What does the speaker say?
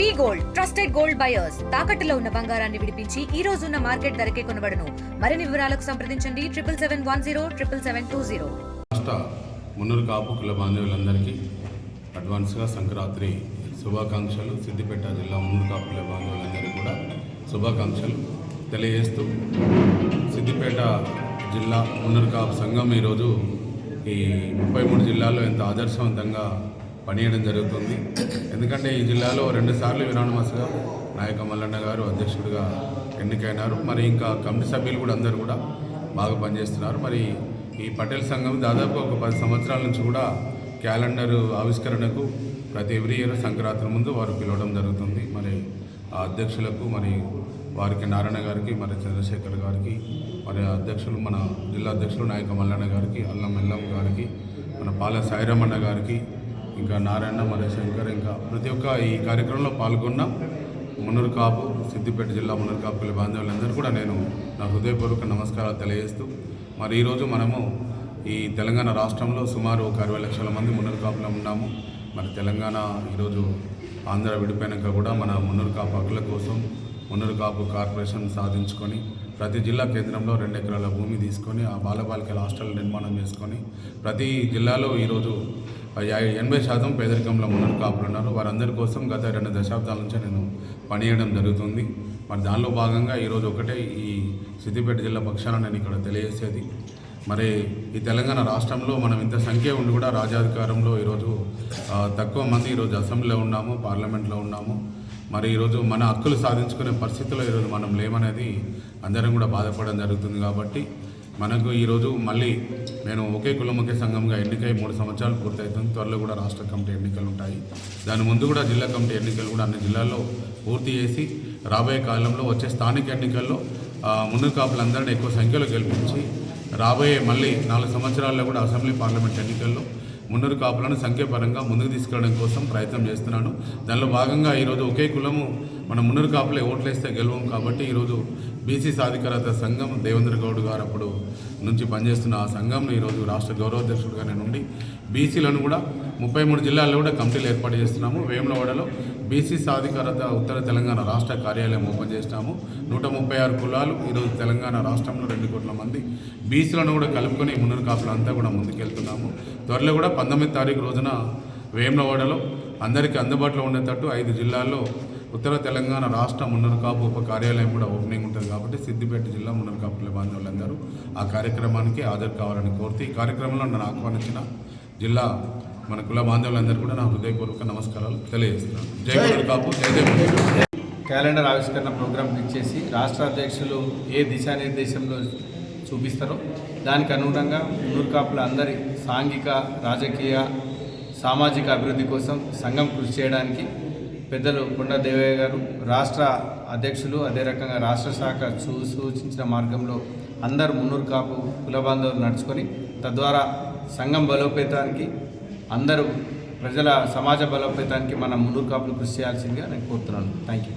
V gold trusted gold buyers. తాకట్టులో ఉన్న బంగారాన్ని విడిపించి ఈ రోజు ఉన్న మార్కెట్ ధరకే కొనబడను. మరిన్ని వివరాలకు సంప్రదించండి. Triple seven one zero triple seven two zero. రాష్ట్ర మున్నూరు కాపు కుల బాంధవులందరికీ అడ్వాన్స్గా సంక్రాంతి శుభాకాంక్షలు. సిద్దిపేట జిల్లా మున్నూరు కాపు కుల బాంధవులందరికీ కూడా శుభాకాంక్షలు తెలియజేస్తూ సిద్దిపేట జిల్లా మున్నూరు కాపు సంఘం ఈరోజు ఈ ముప్పై మూడు జిల్లాల్లో ఎంత ఆదర్శవంతంగా పనిచేయడం జరుగుతుంది. ఎందుకంటే ఈ జిల్లాలో రెండుసార్లు విరాణమాసగా నాయక మల్లన్న గారు అధ్యక్షుడిగా ఎన్నికైనారు. మరి ఇంకా కమిటీ సభ్యులు కూడా అందరూ కూడా బాగా పనిచేస్తున్నారు. మరి ఈ పటేల్ సంఘం దాదాపు ఒక పది సంవత్సరాల నుంచి కూడా క్యాలెండర్ ఆవిష్కరణకు ప్రతి ఎవ్రీ ఇయర్ సంక్రాంతి ముందు వారు పిలవడం జరుగుతుంది. మరి ఆ అధ్యక్షులకు మరి వారికి నారాయణ గారికి మరి చంద్రశేఖర్ గారికి మరి అధ్యక్షులు మన జిల్లా అధ్యక్షులు నాయక మల్లన్న గారికి అల్లం ఎల్లం గారికి మన పాల సాయిరమన్న గారికి ఇంకా నారాయణ మరియు శంకర్ ఇంకా ప్రతి ఒక్క ఈ కార్యక్రమంలో పాల్గొన్న. మున్నూరు కాపు సిద్దిపేట జిల్లా మున్నూరు బాంధవులందరూ కూడా నేను నా హృదయపూర్వక నమస్కారాలు తెలియజేస్తూ మరి ఈరోజు మనము ఈ తెలంగాణ రాష్ట్రంలో సుమారు ఒక అరవై లక్షల మంది మున్నూరు కాపులో ఉన్నాము. మరి తెలంగాణ ఈరోజు ఆంధ్ర విడిపోయినాక కూడా మన మున్నూరు కాపు హక్కుల కోసం మున్నూరు కాపు కార్పొరేషన్ సాధించుకొని ప్రతి జిల్లా కేంద్రంలో రెండు ఎకరాల భూమి తీసుకొని ఆ బాలబాలికల హాస్టల్ నిర్మాణం చేసుకొని ప్రతి జిల్లాలో ఈరోజు ఎనభై శాతం పేదరికంలో ఉన్నారు కాపులు ఉన్నారు వారందరి కోసం గత రెండు దశాబ్దాల నుంచి నేను పనిచేయడం జరుగుతుంది. మరి దానిలో భాగంగా ఈరోజు ఒకటే ఈ సిద్దిపేట జిల్లా పక్షాన నేను ఇక్కడ తెలియజేసేది. మరి ఈ తెలంగాణ రాష్ట్రంలో మనం ఇంత సంఖ్య ఉండి కూడా రాజ్యాధికారంలో ఈరోజు తక్కువ మంది ఈరోజు అసెంబ్లీలో ఉన్నాము పార్లమెంట్లో ఉన్నాము. మరి ఈరోజు మన హక్కులు సాధించుకునే పరిస్థితిలో ఈరోజు మనం లేమనేది అందరం కూడా బాధపడడం జరుగుతుంది కాబట్టి మనకు ఈరోజు మళ్ళీ నేను ఒకే కులం ఒకే సంఘంగా ఎన్నికై మూడు సంవత్సరాలు పూర్తవుతుంది త్వరలో కూడా రాష్ట్ర కమిటీ ఎన్నికలు ఉంటాయి. దాని ముందు కూడా జిల్లా కమిటీ ఎన్నికలు కూడా అన్ని జిల్లాల్లో పూర్తి చేసి రాబోయే కాలంలో వచ్చే స్థానిక ఎన్నికల్లో ముందు కాపులందరినీ ఎక్కువ సంఖ్యలో గెలిపించి రాబోయే మళ్ళీ నాలుగు సంవత్సరాల్లో కూడా అసెంబ్లీ పార్లమెంట్ ఎన్నికల్లో మున్నూరు కాపులను సంఖ్యాపరంగా ముందుకు తీసుకెళ్ళడం కోసం ప్రయత్నం చేస్తున్నాను. దానిలో భాగంగా ఈరోజు ఒకే కులము మన మున్నూరు కాపులే ఓట్లేస్తే గెలవం కాబట్టి ఈరోజు బీసీ సాధికారత సంఘం దేవేంద్ర గౌడ్ గారు అప్పుడు నుంచి పనిచేస్తున్న ఆ సంఘంను ఈరోజు రాష్ట్ర గౌరవాధ్యక్షుడిగా నేను ఉండి బీసీలను కూడా ముప్పై మూడు జిల్లాల్లో కూడా కమిటీలు ఏర్పాటు చేస్తున్నాము. వేములవాడలో బీసీ సాధికారత ఉత్తర తెలంగాణ రాష్ట్ర కార్యాలయం ఓపెన్ చేసినాము. నూట ముప్పై ఆరు కులాలు ఈరోజు తెలంగాణ రాష్ట్రంలో రెండు కోట్ల మంది బీసీలను కూడా కలుపుకొని మున్నూరు కాపులంతా కూడా ముందుకెళ్తున్నాము. త్వరలో కూడా పంతొమ్మిది తారీఖు రోజున వేములవాడలో అందరికీ అందుబాటులో ఉండేటట్టు ఐదు జిల్లాల్లో ఉత్తర తెలంగాణ రాష్ట్ర మున్నూరు కాపు ఉప కార్యాలయం కూడా ఓపెనింగ్ ఉంటుంది కాబట్టి సిద్దిపేట జిల్లా మున్నూరు కాపుల బాంధవులందరూ ఆ కార్యక్రమానికి హాజరు కావాలని కోరుతూ ఈ కార్యక్రమంలో నన్ను ఆహ్వానించిన జిల్లా మన కుల బాంధవులందరూ కూడా నా హృదయపూర్వక నమస్కారాలు తెలియజేస్తున్నాను జై మున్నూరు కాపు జై జై మున్నూరు కాపు. క్యాలెండర్ ఆవిష్కరణ ప్రోగ్రాం ఇచ్చేసి రాష్ట్ర అధ్యక్షులు ఏ దిశానిర్దేశంలో చూపిస్తారో. దానికి అనుగుణంగా నూరుకాపుల అందరి సాంఘిక రాజకీయ సామాజిక అభివృద్ధి కోసం సంఘం కృషి చేయడానికి పెద్దలు కొండ దేవయ్య గారు రాష్ట్ర అధ్యక్షులు అదే రకంగా రాష్ట్ర శాఖ సూ సూచించిన మార్గంలో అందరు మున్నూరు కాపు కుల బాంధవులు నడుచుకొని తద్వారా సంఘం బలోపేతానికి అందరూ ప్రజల సమాజ బలోపేతానికి మన మున్నూరు కాపులు కృషి చేయాల్సిందిగా నేను కోరుతున్నాను. Thank you